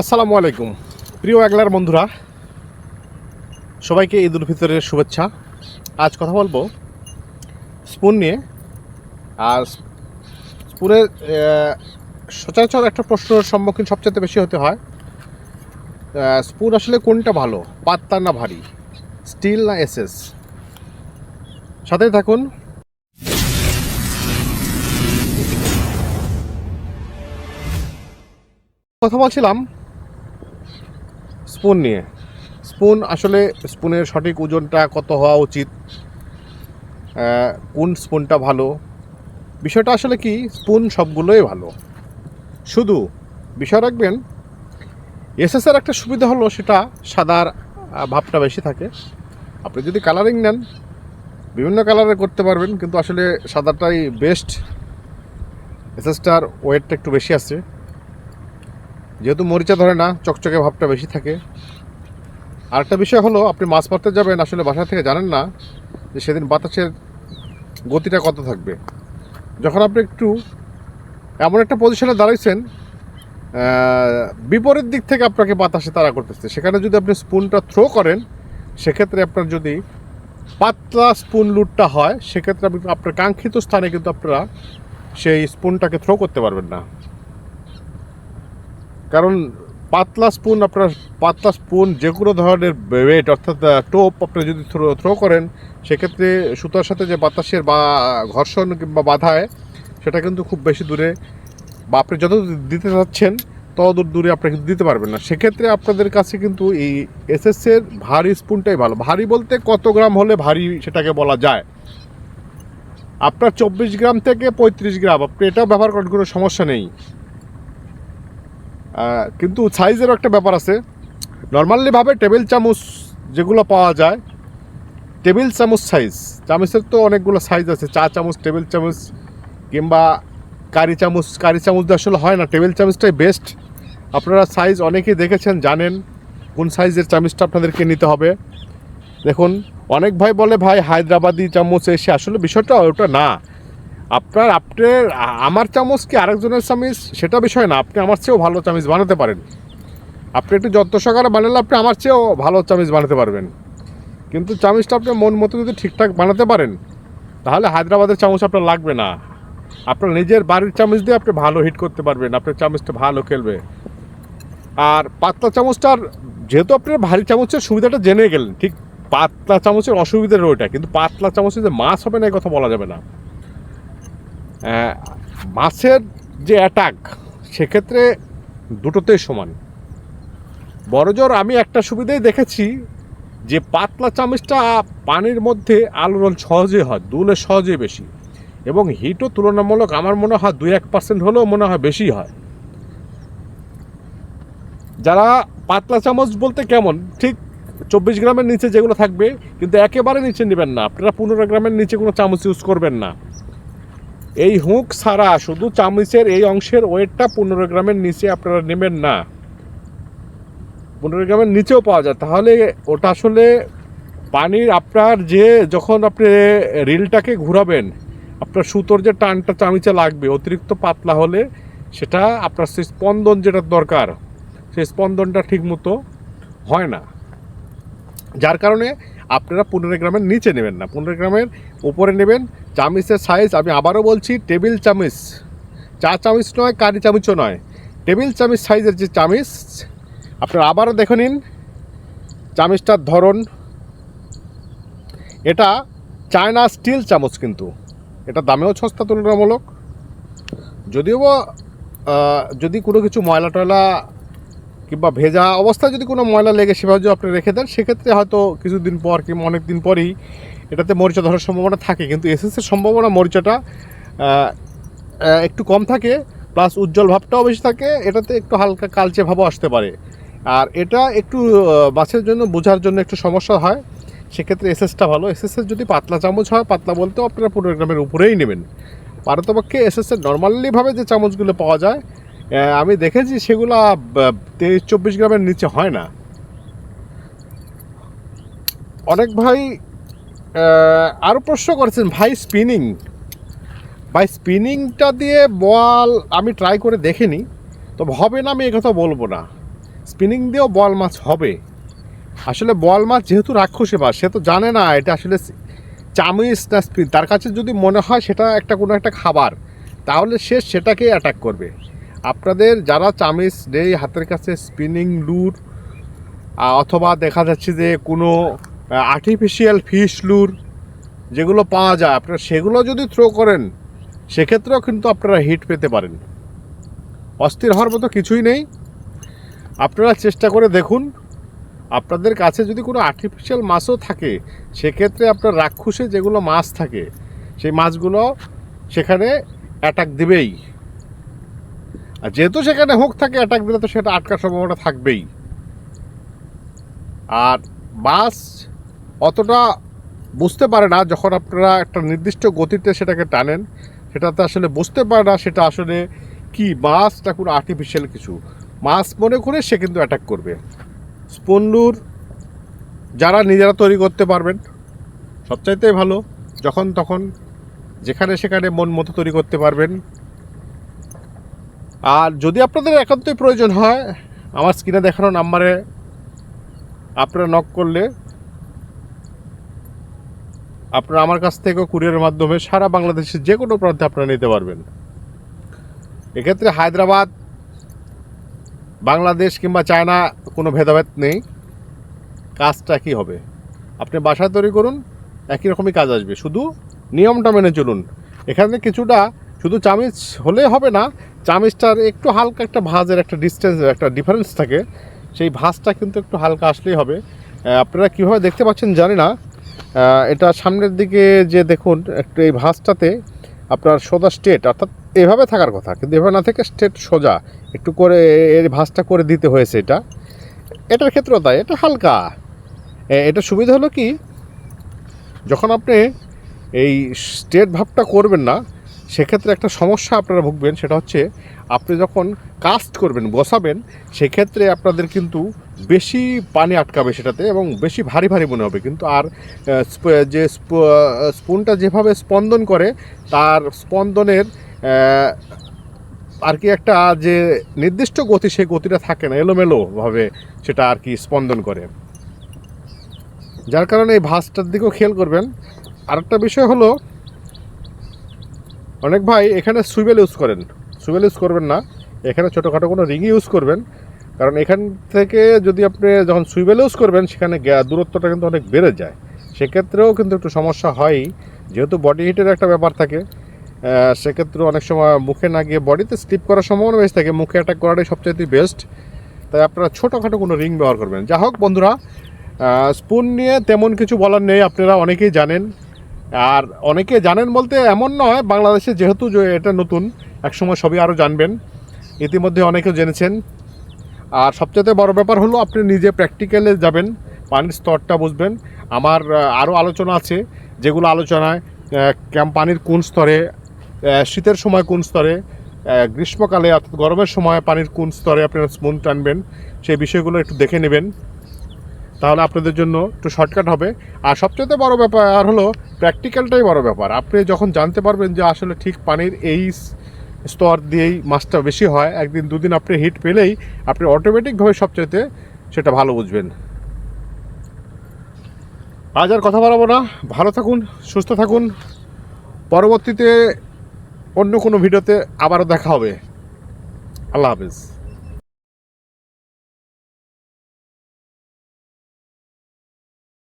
আসসালামু আলাইকুম। প্রিয় একলার বন্ধুরা, সবাইকে ঈদ উল ফিতরের শুভেচ্ছা। আজ কথা বলব স্পুন নিয়ে। আর স্পুনের সচরাচর একটা প্রশ্নের সম্মুখীন সবচেয়ে বেশি হতে হয় স্পুন আসলে কোনটা ভালো, পাত্তা না ভারী, স্টিল না এসএস? সাথেই থাকুন। কথা বলছিলাম স্পুন নিয়ে। স্পুন আসলে স্পুনের সঠিক ওজনটা কত হওয়া উচিত? কোন স্পুনটা ভালো? বিষয়টা আসলে কি, স্পুন সবগুলোই ভালো। শুধু বিষয় রাখবেন এসএসের একটা সুবিধা হলো সেটা সাদার ভাবটা বেশি থাকে। আপনি যদি কালারিং নেন, বিভিন্ন কালারে করতে পারবেন, কিন্তু আসলে সাদাটাই বেস্ট এসএসটার ওয়েটটা একটু বেশি আছে। যেহেতু মরিচা ধরে না, চকচকে ভাবটা বেশি থাকে। আরেকটা বিষয় হলো, আপনি মাছ মারতে যাবেন আসলে বাসা থেকে জানেন না যে সেদিন বাতাসের গতিটা কত থাকবে। যখন আপনি একটু এমন একটা পজিশনে দাঁড়াইছেন বিপরীত দিক থেকে আপনাকে বাতাসে তাড়া করতেছে। সেখানে যদি আপনি স্পুনটা থ্রো করেন, সেক্ষেত্রে আপনার যদি পাতলা স্পুন লুটটা হয়, সেক্ষেত্রে আপনি আপনার কাঙ্ক্ষিত স্থানে কিন্তু আপনারা সেই স্পুনটাকে থ্রো করতে পারবেন না। কারণ পাতলা স্পুন আপনার, পাতলা স্পুন যে কোনো ধরনের ওয়েট অর্থাৎ টোপ আপনি যদি থ্রো থ্রো করেন, সেক্ষেত্রে সুতার সাথে যে বাতাসের বা, ঘর্ষণ কিংবা বাধায় সেটা কিন্তু খুব বেশি দূরে বা আপনি যত দিতে চাচ্ছেন, তত দূর আপনি কিন্তু দিতে পারবেন না। সেক্ষেত্রে আপনাদের কাছে কিন্তু এই এসএসের ভারী স্পুনটাই ভালো। ভারী বলতে কত গ্রাম হলে ভারী সেটাকে বলা যায়? আপনার চব্বিশ গ্রাম থেকে পঁয়ত্রিশ গ্রাম। আপনি এটাও ব্যবহার করার কোনো সমস্যা নেই। কিন্তু সাইজেরও একটা ব্যাপার আছে। নর্মালিভাবে টেবিল চামচ যেগুলো পাওয়া যায় টেবিল চামচ সাইজ চামচের তো অনেকগুলো সাইজ আছে। চা চামচ টেবিল চামচ, কিংবা কারি চামচ কারি চামচ আসলে হয় না। টেবিল চামচটাই বেস্ট আপনারা সাইজ অনেকেই দেখেছেন, জানেন কোন সাইজের চামচটা আপনাদেরকে নিতে হবে। দেখুন, অনেক ভাই বলে, ভাই, হায়দ্রাবাদি চামচ এসে আসলে বিষয়টা ওটা না। আপনার আপনার আমার চামচ কি আরেকজনের চামচ? সেটা বিষয় না, আপনি আমার চেয়েও ভালো চামচ বানাতে পারেন। আপনি একটু যত্ন সহকারে বানালে আপনি আমার চেয়েও ভালো চামচ বানাতে পারবেন। কিন্তু চামচটা আপনি মন মতো যদি ঠিকঠাক বানাতে পারেন, তাহলে হায়দ্রাবাদের চামচ আপনার লাগবে না। আপনার নিজের বাড়ির চামচ দিয়ে আপনি ভালো হিট করতে পারবেন, আপনার চামচটা ভালো খেলবে। আর পাতলা চামচটার, যেহেতু আপনার ভারী চামচের সুবিধাটা জেনে গেলেন, ঠিক পাতলা চামচের অসুবিধার ওইটা কিন্তু পাতলা চামচে যে মাছ হবে না এই কথা বলা যাবে না। মাছের যে অ্যাটাক সেক্ষেত্রে দুটোতেই সমান। বড়জোর আমি একটা সুবিধাই দেখেছি যে পাতলা চামচটা পানির মধ্যে আলোড়ন সহজে হয়, দুলে সহজে বেশি। এবং হিটও তুলনামূলক আমার মনে হয় দুই এক পার্সেন্ট হলেও মনে হয় বেশি হয়। যারা পাতলা চামচ বলতে কেমন, ঠিক চব্বিশ গ্রামের নিচে যেগুলো থাকবে, কিন্তু একেবারে নিচে নেবেন না। আপনারা পনেরো গ্রামের নিচে কোনো চামচ ইউজ করবেন না। এই হুক ছাড়া শুধু চামচের এই অংশের ওয়েটটা পনেরো গ্রামের নিচে আপনারা নেবেন না। পনেরো গ্রামের নিচেও পাওয়া যায়। তাহলে ওটা আসলে পানির আপনার যে যখন আপনি রিলটাকে ঘুরাবেন, আপনার সুতোর যে টানটা চামিচে লাগবে, অতিরিক্ত পাতলা হলে সেটা আপনার সেই স্পন্দন যেটা দরকার, সেই স্পন্দনটা ঠিকমতো হয় না। যার কারণে আপনারা পনেরো গ্রামের নিচে নেবেন না। পনেরো গ্রামের উপরে নেবেন। চামিচের সাইজ আমি আবারও বলছি টেবিল চামিচ। চা চামিচ নয়, কারি চামিচও নয়। টেবিল চামিচ সাইজের যে চামিচ, আপনারা আবারও দেখে নিন। চামিচটার ধরন। এটা চায়না স্টিল চামচ কিন্তু। এটা দামেও সস্তা, তুলনামূলক। যদিও যদি কোনো কিছু ময়লা টয়লা কিংবা ভেজা অবস্থায় যদি কোনো ময়লা লেগে সেভাবে যদি আপনি রেখে দেন, সেক্ষেত্রে হয়তো কিছুদিন পর কিংবা অনেক দিন পরেই এটাতে মরিচা ধরার সম্ভাবনা থাকে। কিন্তু এসএসের সম্ভাবনা মরিচাটা একটু কম থাকে, প্লাস উজ্জ্বল ভাবটাও বেশি থাকে, এটাতে একটু হালকা কালচে ভাবও আসতে পারে। আর এটা একটু মাছের জন্য বোঝার জন্য একটু সমস্যা হয়, সেক্ষেত্রে এসএসটা ভালো। এসএসের যদি পাতলা চামচ হয়, পাতলা বলতেও আপনারা পনেরো গ্রামের উপরেই নেবেন। পারতপক্ষে এসএসের নর্মালিভাবে যে চামচগুলো পাওয়া যায় আমি দেখেছি সেগুলো তেইশ, চব্বিশ গ্রামের নিচে হয় না। অনেক ভাই আরও প্রশ্ন করেছেন, ভাই স্পিনিং ভাই স্পিনিংটা দিয়ে বল আমি ট্রাই করে দেখিনি তবে হবে না আমি কথা বলব না। স্পিনিং দিয়েও বল মাছ হবে। আসলে বল মাছ যেহেতু রাক্ষসে মাছ সে তো জানে না এটা আসলে চামিচ না স্পিন তার কাছে যদি মনে হয় সেটা একটা কোনো একটা খাবার, তাহলে সে সেটাকেই অ্যাটাক করবে। আপনাদের যারা চামিচ নেই, হাতের কাছে স্পিনিং লুর অথবা দেখা যাচ্ছে যে কোনো আর্টিফিশিয়াল ফিশ লুর যেগুলো পাওয়া যায়, আপনারা সেগুলো যদি থ্রো করেন, সেক্ষেত্রেও কিন্তু আপনারা হিট পেতে পারেন। অস্থির হওয়ার মতো কিছুই নেই। আপনারা চেষ্টা করে দেখুন, আপনাদের কাছে যদি কোনো আর্টিফিশিয়াল মাছও থাকে, সেক্ষেত্রে আপনার রাক্ষসে যেগুলো মাছ থাকে, সেই মাছগুলো সেখানে অ্যাটাক দিবেই। আর যেহেতু সেখানে হোক থাকে অ্যাটাক দিলে তো সেটা আটকার সম্ভাবনা থাকবেই। আর মাছ অতটা বুঝতে পারে না যখন আপনারা একটা নির্দিষ্ট গতিতে সেটাকে টানেন। সেটাতে আসলে বুঝতে পারে না সেটা আসলে কি মাছটা কোনো আর্টিফিশিয়াল কিছু। মাছ মনে করে সে কিন্তু অ্যাটাক করবে। স্পন্ডুর যারা নিজেরা তৈরি করতে পারবেন, সবচাইতে ভালো, যখন তখন যেখানে সেখানে মন মতো তৈরি করতে পারবেন। আর যদি আপনাদের একান্তই প্রয়োজন হয়, আমার স্ক্রিনে দেখানো নাম্বারে আপনারা নক করলে আপনারা আমার কাছ থেকে কুরিয়ারের মাধ্যমে সারা বাংলাদেশের যে কোনো প্রান্তে আপনারা নিতে পারবেন। এক্ষেত্রে হায়দ্রাবাদ, বাংলাদেশ কিংবা চায়না কোনো ভেদাভেদ নেই। কাজটা কি হবে? আপনি বাসায় তৈরি করুন, একই রকমই কাজ আসবে। শুধু নিয়মটা মেনে চলুন। এখানে কিছুটা শুধু চামিচ হলে হবে না চামিচটার একটু হালকা একটা ভাঁজের একটা ডিস্টেন্স একটা ডিফারেন্স থাকে। সেই ভাঁজটা কিন্তু একটু হালকা আসলেই হবে। আপনারা কীভাবে দেখতে পাচ্ছেন জানি না। এটা সামনের দিকে যে দেখুন, একটু এই ভাঁজটাতে আপনার সোজা স্টেট অর্থাৎ এভাবে থাকার কথা, কিন্তু এভাবে না থেকে স্টেট সোজা। একটু করে এর ভাঁজটা করে দিতে হয়েছে এটা। এটার ক্ষেত্রেও তাই, এটা হালকা। এটা সুবিধা হলো কি, যখন আপনি এই স্টেট ভাবটা করবেন না সেক্ষেত্রে একটা সমস্যা আপনারা ভুগবেন, সেটা হচ্ছে আপনি যখন কাস্ট করবেন, বসাবেন, সেক্ষেত্রে আপনাদের কিন্তু বেশি পানি আটকাবে সেটাতে এবং বেশি ভারী ভারী মনে হবে। কিন্তু আর যে স্প- স্পুনটা যেভাবে স্পন্দন করে, তার স্পন্দনের আর কি একটা যে নির্দিষ্ট গতি সেই গতিটা থাকে না, এলোমেলোভাবে সেটা আর কি স্পন্দন করে। যার কারণে এই ভাঁজটার দিকেও খেয়াল করবেন। আরেকটা বিষয় হলো অনেক ভাই এখানে সুইবেল ইউজ করেন। সুইবেল ইউজ করবেন না। এখানে ছোটোখাটো কোনো রিং ইউজ করবেন। কারণ এখান থেকে যদি আপনি যখন সুইবেল ইউজ করবেন, সেখানে দূরত্বটা কিন্তু অনেক বেড়ে যায়। সেক্ষেত্রেও কিন্তু একটু সমস্যা হয়ই যেহেতু বডি হিটের একটা ব্যাপার থাকে সেক্ষেত্রে অনেক সময় মুখে না গিয়ে বডিতে স্লিপ করার সম্ভাবনা বেশি থাকে। মুখে অ্যাটাক করাটাই সবচেয়ে বেস্ট তাই আপনারা ছোটোখাটো কোনো রিং ব্যবহার করবেন। যা হোক বন্ধুরা স্পুন নিয়ে তেমন কিছু বলার নেই। আপনারা অনেকেই জানেন। আর অনেকে জানেন বলতে এমন নয়, বাংলাদেশে যেহেতু এটা নতুন, একসময় সবই আরও জানবেন। ইতিমধ্যে অনেকেও জেনেছেন। আর সবচেয়ে বড় ব্যাপার হলো আপনি নিজে প্র্যাকটিক্যালে যাবেন, পানির স্তরটা বুঝবেন। আমার আরও আলোচনা আছে, যেগুলো আলোচনায় পানির কোন স্তরে শীতের সময় কোন স্তরে গ্রীষ্মকালে অর্থাৎ গরমের সময় পানির কোন স্তরে আপনারা স্পুন টানবেন, সেই বিষয়গুলো একটু দেখে নেবেন। তাহলে আপনাদের জন্য একটু শর্টকাট হবে। আর সবচেয়ে বড় ব্যাপার আর হলো প্র্যাকটিক্যালটাই বড় ব্যাপার। আপনি যখন জানতে পারবেন যে আসলে ঠিক পানির এই স্তর দিয়েই মাছটা বেশি হয়, একদিন দুদিন আপনি হিট পেলেই আপনি অটোমেটিকভাবে সবচেয়ে সেটা ভালো বুঝবেন। আজ আর কথা বাড়াবো না। ভালো থাকুন, সুস্থ থাকুন। পরবর্তীতে অন্য কোনো ভিডিওতে আবারও দেখা হবে। আল্লাহ হাফেজ।